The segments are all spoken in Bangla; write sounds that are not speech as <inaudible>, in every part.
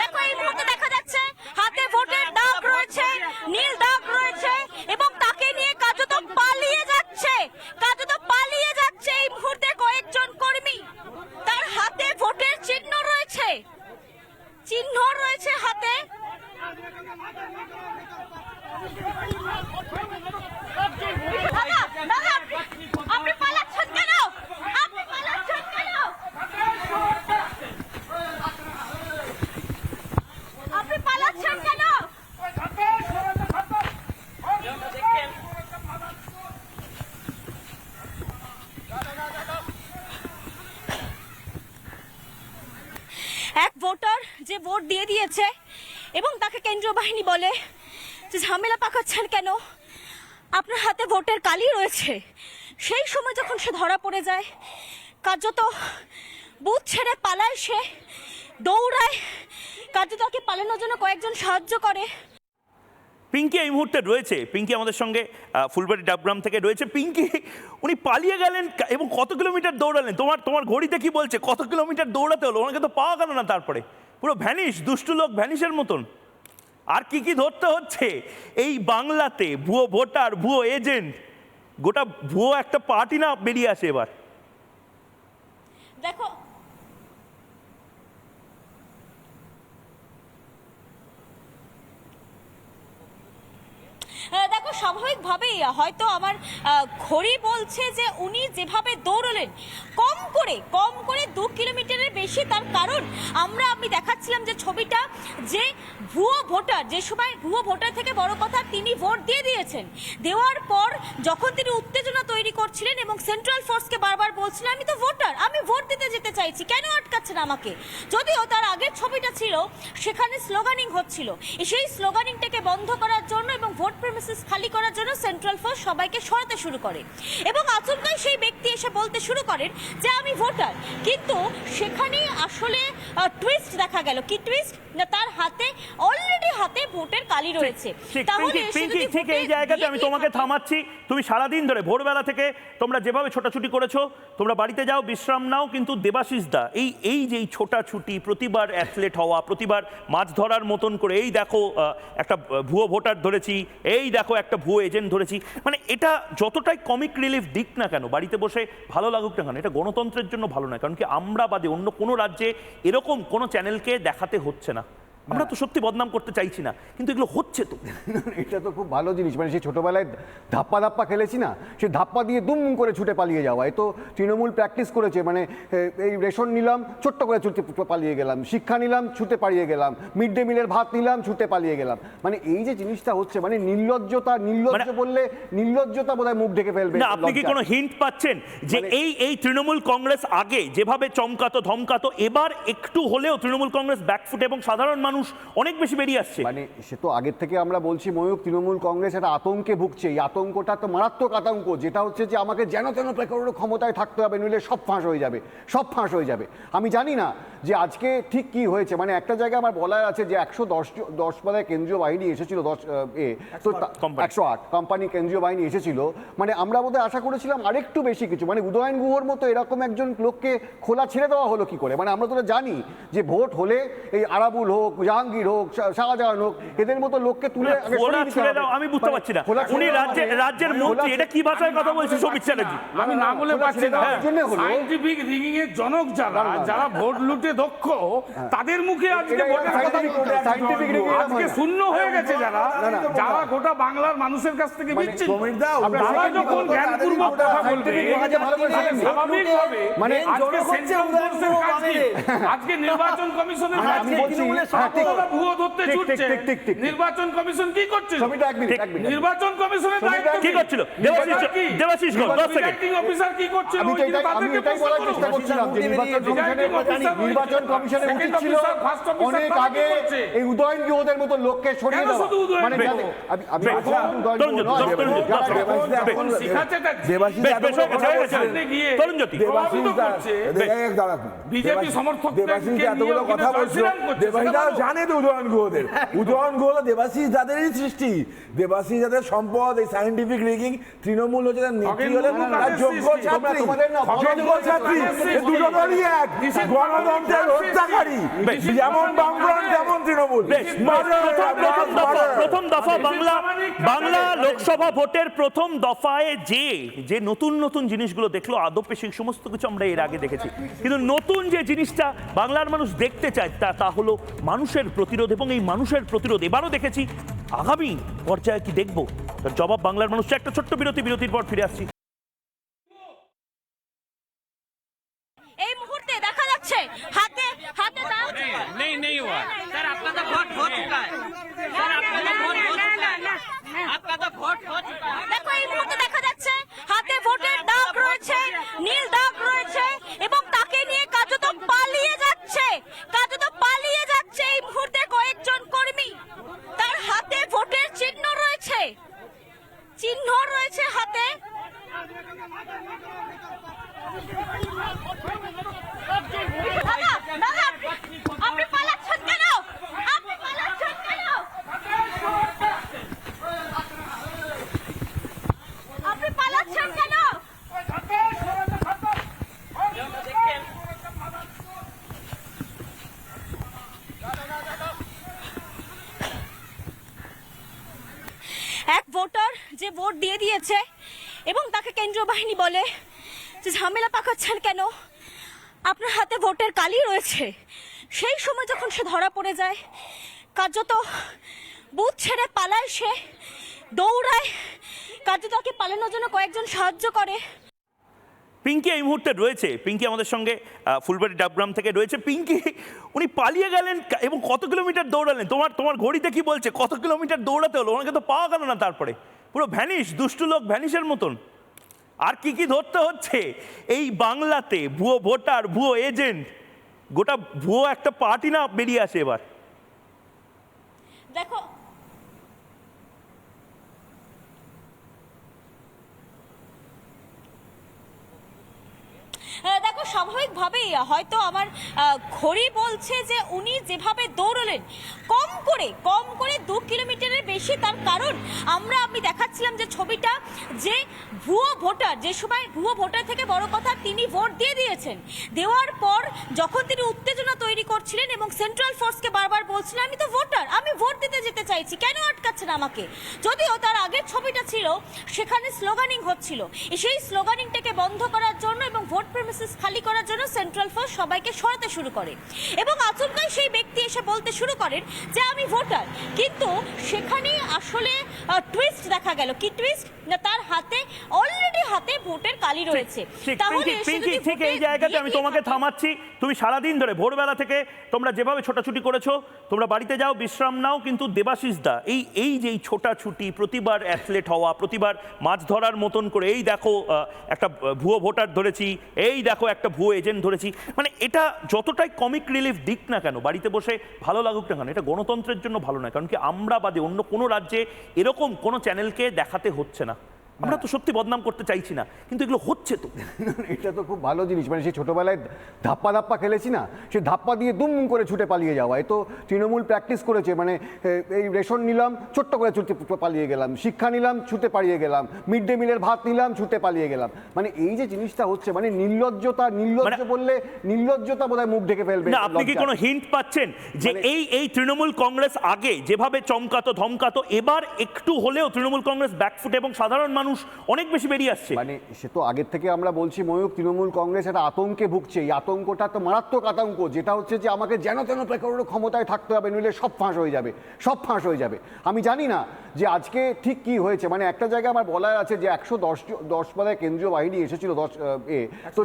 দেখো এই মুহূর্তে দেখা যাচ্ছে হাতে ভোটের দাগ রয়েছে নীল দাগ এক ভোটার যে ভোট দিয়ে দিয়েছে এবং তাকে কেন্দ্রীয় বাহিনী বলে যে ঝামেলা পাকাচ্ছেন কেন? আপনার হাতে ভোটের কালি রয়েছে। সেই সময় যখন সে ধরা পড়ে যায়, কার্যত বুথ ছেড়ে পালায় সে। দৌড়ায়। কার্যত তাকে পালানোর জন্য কয়েকজন সাহায্য করে। পিঙ্কি এই মুহূর্তে রয়েছে। পিঙ্কি আমাদের সঙ্গে ফুলবাড়ি ডাবগ্রাম থেকে রয়েছে। পিঙ্কি উনি পালিয়ে গেলেন এবং কত কিলোমিটার দৌড়ালেন? তোমার তোমার ঘড়িতে কি বলছে? কত কিলোমিটার দৌড়াতে হলো? ওনাকে তো পাওয়া গেল না তারপরে। পুরো ভ্যানিশ দুষ্টু লোক ভ্যানিশের মতন। আর কি কি ধরতে হচ্ছে? এই বাংলাতে ভুয়ো ভোটার ভুয়ো এজেন্ট। গোটা ভুয়ো একটা পার্টি না বেরিয়ে আসে এবার। দেখো দেখো, স্বাভাবিকভাবেই হয়তো আমার ঘড়ি বলছে যে উনি যেভাবে দৌড়লেন, কম করে কম করে দু কিলোমিটারের বেশি তার কারণ আমরা, আমি দেখাচ্ছিলাম যে ছবিটা যে ভুয়ো ভোটার, যে সময় ভুয়ো ভোটার থেকে বড় কথা তিনি ভোট দিয়ে দিয়েছেন। দেওয়ার পর যখন তিনি উত্তেজনা তৈরি করছিলেন এবং সেন্ট্রাল ফোর্সকে বারবার বলছিলেন, আমি তো ভোটার, আমি ভোট দিতে যেতে চাইছি, কেন আটকাচ্ছেন আমাকে? যদিও তার আগের ছবিটা ছিল, সেখানে স্লোগানিং হচ্ছিল। সেই স্লোগানিংটাকে বন্ধ করার জন্য এবং ভোট প্রেমিসিস খালি করার জন্য সেন্ট্রাল ফোর্স সবাইকে সরাতে শুরু করে। এবং আচমকাই সেই ব্যক্তি এসে বলতে শুরু করেন যে আমি ভোটার কিন্তু সেখানে আসলে টুইস্ট দেখা গেল। কি টুইস্ট না তার হাতে অলরেডি হাতে ভোটের কালি রয়েছে। তাহলে ঠিক এই জায়গাতে আমি তোমাকে থামাচ্ছি। তুমি সারাদিন ধরে ভোরবেলা থেকে তোমরা যেভাবে ছোটাছুটি করেছ তোমরা বাড়িতে যাও বিশ্রাম নাও কিন্তু দেবাশিস দা এই এই যে ছোটাছুটি প্রতিবার অ্যাথলেট হওয়া প্রতিবার মাছ ধরার মতন করে এই দেখো একটা ভুয়ো ভোটার ধরেছি এই দেখো একটা ভুয়ো এজেন্ট ধরেছি। মানে এটা যতটাই কমিক রিলিফ দিক না কেন, বাড়িতে বসে ভালো লাগুক না কেন, এটা গণতন্ত্রের জন্য ভালো নয়। কারণ কি আমরা বাদে অন্য কোনো রাজ্যে এরকম কোনো চ্যানেলকে দেখাতে হচ্ছে না। আমরা তো সত্যি বদনাম করতে চাইছি না কিন্তু এগুলো হচ্ছে তো। এটা তো খুব ভালো জিনিস মানে সেই ছোটবেলায় ধাপ্পা ধাপ্পা খেলেছি না সে ধাপ্পা দিয়ে দুম করে ছুটে পালিয়ে যাওয়া এ তো তৃণমূল প্র্যাকটিস করেছে মানে এই রেশন নিলাম ছোট্ট করে ছুটে পালিয়ে গেলাম শিক্ষা নিলাম ছুটে পালিয়ে গেলাম মিড ডে মিলের ভাত নিলাম ছুটে পালিয়ে গেলাম মানে এই যে জিনিসটা হচ্ছে মানে নির্লজ্জতা নির্লজ্জ মানে- বললে নির্লজ্জতা বোধহয় মুখ ঢেকে ফেলবে না আপনি কি কোনো হিন্ট পাচ্ছেন যে মানে- এই এই তৃণমূল কংগ্রেস আগে যেভাবে চমকাতো ধমকাতো এবার একটু হলেও তৃণমূল কংগ্রেস ব্যাকফুট এবং সাধারণ মানুষ অনেক বেশি বেরিয়ে আসছে। মানে সে তো আগের থেকে আমরা বলছি ময়ূর তৃণমূল কংগ্রেস একটা আতঙ্কে ভুগছে। এই আতঙ্কটা তো মারাত্মক আতঙ্ক যেটা হচ্ছে যে আমাকে যেন তেন প্রেক্ষাপটের ক্ষমতায় থাকতে হবে নইলে সব ফাঁস হয়ে যাবে সব ফাঁস হয়ে যাবে। আমি জানি না যে আজকে ঠিক কি হয়েছে। মানে একটা জায়গায় আমার বলার আছে যে একশো দশ দশ পদায় কেন্দ্রীয় বাহিনী এসেছিল দশ এ তো একশো আট কোম্পানি কেন্দ্রীয় বাহিনী এসেছিল। মানে আমরা বোধহয় আশা করেছিলাম আরেকটু বেশি কিছু। মানে উদয়ন গুহর মতো এরকম একজন লোককে খোলা ছেড়ে দেওয়া হলো কি করে? মানে আমরা তো জানি যে ভোট হলে এই আরাবুল হোক জাহাঙ্গীর হোক শাহজাহান হোক এদের মতো লোককে তুলে আমি বুঝতে মানে পারছি না। উনি রাজ্যের মানে- রাজ্যের মন্ত্রী এটা কি ভাষায় কথা বলছে সৌমিত চ্যাটার্জি? আমি না বলে পারছি না। সাইন্টিফিক রিগিং এর জনক যারা। যারা ভোট লুটে দক্ষ তাদের মুখে আজকে এটা- ভোটের কথা scientific- scientific আজকে শূন্য হয়ে গেছে যারা। যারা গোটা বাংলার মানুষের কাছ থেকে মানে বিচ্ছিন্ন। তারা যখন জ্ঞানপূর্বক কথা বলবে কথা ভালো করে তাহলে জানেন। স্বাভাবিকভাবে মানে আজকে সেন্ট্রাল ফোর্সের কাজ আজকে নির্বাচন কমিশনের মানে কাজ আমি কি? বলছি, তৃণমূলের ঠিক। সভাপতিরা ভুয়ো ধরতে ঠিক, ঠিক, ছুটছে। ঠিক, ঠিক, ঠিক। নির্বাচন কমিশন কি করছে সমিতা এক মিনিট এক মিনিট। নির্বাচন কমিশনের দায়িত্ব কি? করছিল? দেবাশিস দেবাশিস ঘোষ, দশ সেকেন্ড। প্রিজাইডিং অফিসার কি করছিল? আমি তো ওই আমি এটাই বলার চেষ্টা করছিলাম যে নির্বাচন কমিশনের নির্বাচন কমিশনের উচিত ছিল অনেক আগে এই উদয়ন গুহদের মতো লোককে সরিয়ে দেওয়া। মানে আমি আমি দেবাশিস। বিজেপি কথা। জানে তো উদয়ন গুহদের। <laughs> উদয়ন গুহ হলো দেবাশিস যাদেরই সৃষ্টি। দেবাশিস যাদের সম্পদ এই সায়েন্টিফিক রিগিং তৃণমূল হচ্ছে তার তার যোগ্য ছাত্রী। যোগ্য ছাত্রী সৃষ্টি। দুটো দলই এক। গণতন্ত্রের হত্যাকারী। যেমন বামফ্রন্ট তেমন তৃণমূল। প্রথম দফা বাংলা বাংলা লোকসভা ভোটের প্রথম দফায় যে যে নতুন নতুন জিনিসগুলো দেখল আদপে সেই সমস্ত কিছু আমরা এর আগে দেখেছি। কিন্তু নতুন যে জিনিসটা বাংলার মানুষ দেখতে চায় তা তা হলো মানুষের প্রতিরোধ এবং এই মানুষের প্রতিরোধ এবারও দেখেছি। আগামী পর্যায়ে কি দেখব? তার জবাব বাংলার মানুষ একটা ছোট্ট বিরতি বিরতির পর ফিরে আসছি। এই মুহূর্তে দেখা যাচ্ছে হাতে হাতে নেই নেই স্যার ভোট হয়ে স্যার ভোট হয়ে দেখো এই মুহূর্তে দেখা যাচ্ছে এবং তাকে কেন্দ্রীয় বাহিনী বলে যে ঝামেলা পাকাচ্ছেন কেন? আপনার হাতে ভোটের কালি রয়েছে। সেই সময় যখন সে ধরা পড়ে যায়, কার্যত বুথ ছেড়ে পালায় সে, দৌড়ায়। কার্যত তাকে পালানোর জন্য কয়েকজন সাহায্য করে। পিঙ্কি এই মুহূর্তে রয়েছে। পিঙ্কি আমাদের সঙ্গে ফুলবাড়ি ডাবগ্রাম থেকে রয়েছে। পিঙ্কি উনি পালিয়ে গেলেন এবং কত কিলোমিটার দৌড়ালেন? তোমার তোমার ঘড়িতে কি বলছে? কত কিলোমিটার দৌড়াতে হলো? ওনাকে তো পাওয়া গেল না তারপরে। পুরো ভ্যানিশ দুষ্টু লোক ভ্যানিশের মতন। আর কি কি ধরতে হচ্ছে? এই বাংলাতে ভুয়ো ভোটার, ভুয়ো এজেন্ট গোটা ভুয়ো একটা পার্টি না বেরিয়ে আসে এবার। দেখো আহ, দেখো স্বাভাবিকভাবেই হয়তো আমার ঘড়ি বলছে যে উনি যেভাবে দৌড়লেন, কম করে কম করে দু কিলোমিটারের বেশি তার কারণ আমরা আমি দেখাচ্ছিলাম যে ছবিটা যে ভুয়ো ভোটার, যে সময় ভুয়ো ভোটার থেকে বড় কথা তিনি ভোট দিয়ে দিয়েছেন। দেওয়ার পর যখন তিনি উত্তেজনা তৈরি করছিলেন এবং সেন্ট্রাল ফোর্সকে বারবার বলছিলেন, আমি তো ভোটার, আমি ভোট দিতে যেতে চাইছি, কেন আটকাচ্ছেন আমাকে? যদিও তার আগের ছবিটা ছিল, সেখানে স্লোগানিং হচ্ছিল। সেই স্লোগানিংটাকে বন্ধ করার জন্য এবং ভোট প্রেমিসিস খালি করার জন্য সেন্ট্রাল ফোর্স সবাইকে সরাতে শুরু করে। এবং আচমকাই সেই ব্যক্তি এসে বলতে শুরু করেন যে আমি ভোটার কিন্তু সেখানে আসলে টুইস্ট দেখা গেল। কি টুইস্ট না তার হাতে অলরেডি হাতে ভোটের কালি রয়েছে। তাহলে পিঙ্কি ঠিক এই জায়গাতে আমি তোমাকে থামাচ্ছি। তুমি সারাদিন ধরে ভোরবেলা থেকে তোমরা যেভাবে ছোটাছুটি করেছ তোমরা বাড়িতে যাও বিশ্রাম নাও কিন্তু দেবাশিস দা এই এই যে ছোটাছুটি প্রতিবার অ্যাথলেট হওয়া প্রতিবার মাছ ধরার মতন করে এই দেখো একটা ভুয়ো ভোটার ধরেছি এই দেখো একটা ভুয়ো এজেন্ট ধরেছি। মানে এটা যতটাই কমিক রিলিফ দিক না কেন, বাড়িতে বসে ভালো লাগুক না কেন, এটা গণতন্ত্রের জন্য ভালো নয়। কারণ কি আমরা বাদে অন্য কোনো রাজ্যে এরকম কোনো চ্যানেলকে দেখাতে হচ্ছে না। আমরা তো সত্যি বদনাম করতে চাইছি না কিন্তু এগুলো হচ্ছে তো <laughs> এটা তো খুব ভালো জিনিস মানে সেই ছোটবেলায় ধাপ্পা ধাপ্পা খেলেছি না সে ধাপ্পা দিয়ে দুম করে ছুটে পালিয়ে যাওয়া এ তো তৃণমূল প্র্যাকটিস করেছে মানে এই রেশন নিলাম ছোট্ট করে ছুটে পালিয়ে গেলাম শিক্ষা নিলাম ছুটে পালিয়ে গেলাম মিড ডে মিলের ভাত নিলাম ছুটে পালিয়ে গেলাম মানে এই যে জিনিসটা হচ্ছে মানে নির্লজ্জতা নির্লজ্জ মানে- বললে নির্লজ্জতা বোধহয় মুখ ঢেকে ফেলবে না আপনি কি। কোনো হিন্ট পাচ্ছেন যে মানে- এই এই তৃণমূল কংগ্রেস আগে যেভাবে চমকাতো ধমকাতো এবার একটু হলেও তৃণমূল কংগ্রেস ব্যাকফুট এবং সাধারণ মানুষ অনেক বেশি বেরিয়ে আসছে। মানে সে তো আগের থেকে আমরা বলছি ময়ূক তৃণমূল কংগ্রেস একটা আতঙ্কে ভুগছে। এই আতঙ্কটা তো মারাত্মক আতঙ্ক যেটা হচ্ছে যে আমাকে যেন তেন প্রেক্ষাপটের ক্ষমতায় থাকতে হবে নইলে সব ফাঁস হয়ে যাবে সব ফাঁস হয়ে যাবে। আমি জানি না যে আজকে ঠিক কি হয়েছে। মানে একটা জায়গায় আমার বলার আছে যে একশো দশ দশ পদায় কেন্দ্রীয় বাহিনী এসেছিল দশ এ তো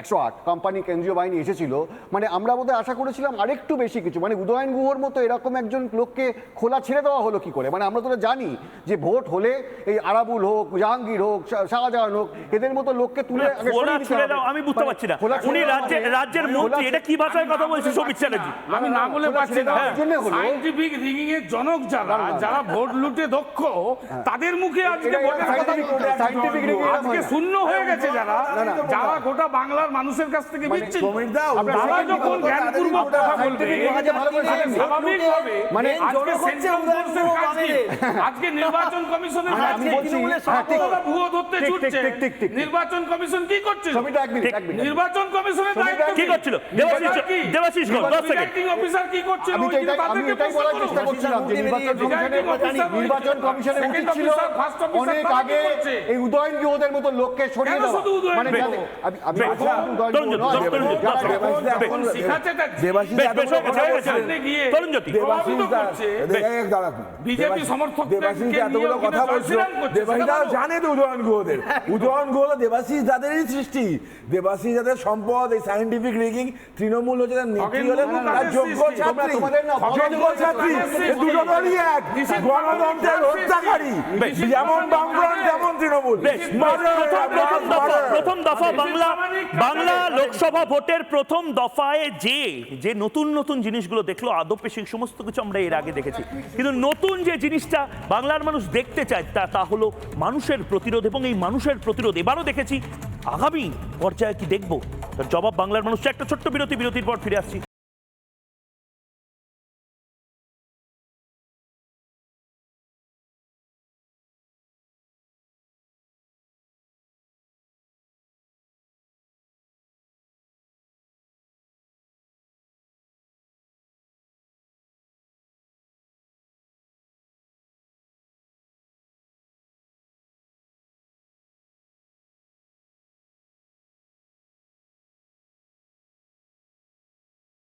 একশো আট কোম্পানি কেন্দ্রীয় বাহিনী এসেছিল। মানে আমরা বোধহয় আশা করেছিলাম আরেকটু বেশি কিছু। মানে উদয়ন গুহর মতো এরকম একজন লোককে খোলা ছেড়ে দেওয়া হলো কি করে? মানে আমরা তো জানি যে ভোট হলে এই আরাবুল হোক জাহাঙ্গীর হোক শাহজাহান হোক এদের মতো লোককে তুলে ছুড়ে দাও আমি বুঝতে মানে পারছি না। উনি রাজ্যের মানে- রাজ্যের মন্ত্রী এটা কি ভাষায় কথা বলছে? সৌমিত চ্যাটার্জি। আমি না বলে পাচ্ছি না। সাইন্টিফিক রিগিং এর জনক যারা যারা ভোট লুটে দক্ষ তাদের মুখে আজকে ভোটের কথা rigging এরকম আজকে শূন্য হয়ে গেছে যারা। যারা গোটা বাংলার মানুষের কাছ থেকে বিচ্ছিন্ন। সমীরদা, তারা যখন জ্ঞানপূর্বক কথা বলবে কথা ভালো করে জানেন। স্বাভাবিকভাবে মানে আজকে সেন্ট্রাল ফোর্সের কাজ আজকে নির্বাচন কমিশনের মানে কাজ ভুয়ো ধরতে ঠিক, ঠিক, ছুটছে। ঠিক, ঠিক, ঠিক। নির্বাচন কমিশন কি করছে সমিতা এক মিনিট এক মিনিট নির্বাচন কমিশনের দায়িত্ব কি? করছিল? দেবাশিস দেবাশিস ঘোষ, দশ সেকেন্ড। প্রিজাইডিং অফিসার কি করছিল? আমি তো ওই দিন এটাই আমি এটাই বলার চেষ্টা করছিলাম যে নির্বাচন কমিশনের নির্বাচন কমিশনের উচিত ছিল officer, first officer অনেক আগে এই উদয়ন গুহদের মতো লোককে সরিয়ে মানে আমি আমি উদয়ন দেবাশিস দাঁড়ান। বিজেপি এতগুলো কথা বলছিল। জানে তো উদয়ন গুহদের <laughs> উদয়ন গুহ দেবাশিস দাদেরই সৃষ্টি। দেবাশিস যাদের সম্পদ এই সায়েন্টিফিক রিগিং তৃণমূল হচ্ছে তার নেত্রী হলেন তার যোগ্য ছাত্রী। যোগ্য ছাত্রী দুটো দলই এক। গণতন্ত্রের হত্যাকারী। যেমন বামফ্রন্ট তেমন তৃণমূল। প্রথম দফা murder. প্রথম দফা বাংলা বাংলা লোকসভা ভোটের প্রথম দফায় যে যে নতুন নতুন জিনিসগুলো দেখল আদপে সেই সমস্ত কিছু আমরা এর আগে দেখেছি। কিন্তু নতুন যে জিনিসটা বাংলার মানুষ দেখতে চায় তা তা হলো মানুষের প্রতিরোধ এবং এই মানুষের প্রতিরোধ এবারও দেখেছি। আগামী পর্যায়ে কি দেখব? জবাব বাংলার মানুষ। একটা ছোট্ট বিরতি, বিরতির পর ফিরে আসছি।